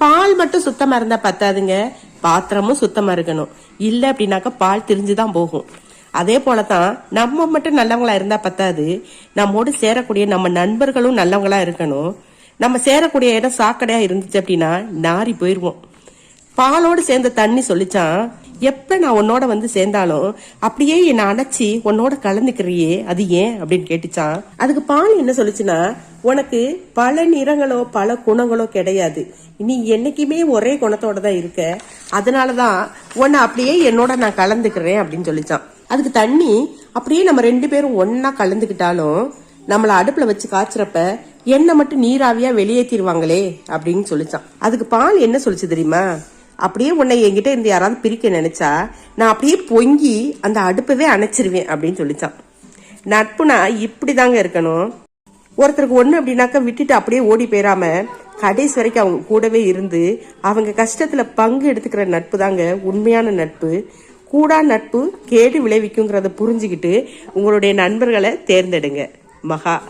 பால் மட்டும் சுத்தமா இருந்தா பத்தாதுங்க. பாத்திரமும் சுத்தமா இருக்கணும். இல்ல அப்படின்னாக்க பால் திரிஞ்சுதான் போகும். அதே போலதான் நம்ம மட்டும் நல்லவங்களா இருந்தா பத்தாது. நம்மோடு சேரக்கூடிய நம்ம நண்பர்களும் நல்லவங்களா இருக்கணும். நம்ம சேரக்கூடிய இடம் சாக்கடையா இருந்துச்சு அப்படின்னா நாரி போயிருவோம். பாலோடு சேர்ந்த தண்ணி சொல்லிச்சான் எப்ப நான் உன்னோட வந்து சேர்ந்தாலும் அப்படியே என்னை அணைச்சி உன்னோட கலந்துக்கிறியே அது ஏன் அப்படின்னு கேட்டுச்சான். அதுக்கு பால் என்ன சொல்லுச்சுன்னா உனக்கு பல நிறங்களோ பல குணங்களோ கிடையாது. நீ என்னைக்குமே ஒரே குணத்தோட தான் இருக்க. அதனாலதான் உன்னை அப்படியே என்னோட நான் கலந்துக்கிறேன் அப்படின்னு சொல்லிச்சான். அதுக்கு தண்ணி அப்படியே நம்ம ரெண்டு பேரும் ஒன்னா கலந்துக்கிட்டாலும் நம்மள அடுப்புல வச்சு காய்ச்சறப்ப எண்ணெய் மட்டும் நீராவியா வெளியேற்றிடுவாங்களே அப்படின்னு சொல்லிச்சான். அதுக்கு பால் என்ன சொல்லிச்சு தெரியுமா? அப்படியே உன்னை என்கிட்ட இருந்து யாராவது பிரிக்க நினைச்சா நான் அப்படியே பொங்கி அந்த அடுப்பவே அணைச்சிருவேன் அப்படின்னு சொல்லிச்சான். நட்புனா இப்படிதாங்க இருக்கணும். ஒருத்தருக்கு ஒண்ணு அப்படின்னாக்கா விட்டுட்டு அப்படியே ஓடி போயிடாம கடைசி வரைக்கும் அவங்க கூடவே இருந்து அவங்க கஷ்டத்துல பங்கு எடுத்துக்கிற நட்பு தாங்க உண்மையான நட்பு. கூடா நட்பு கேடு விளைவிக்குங்கிறத புரிஞ்சுக்கிட்டு உங்களுடைய நண்பர்களை தேர்ந்தெடுங்க. மகா.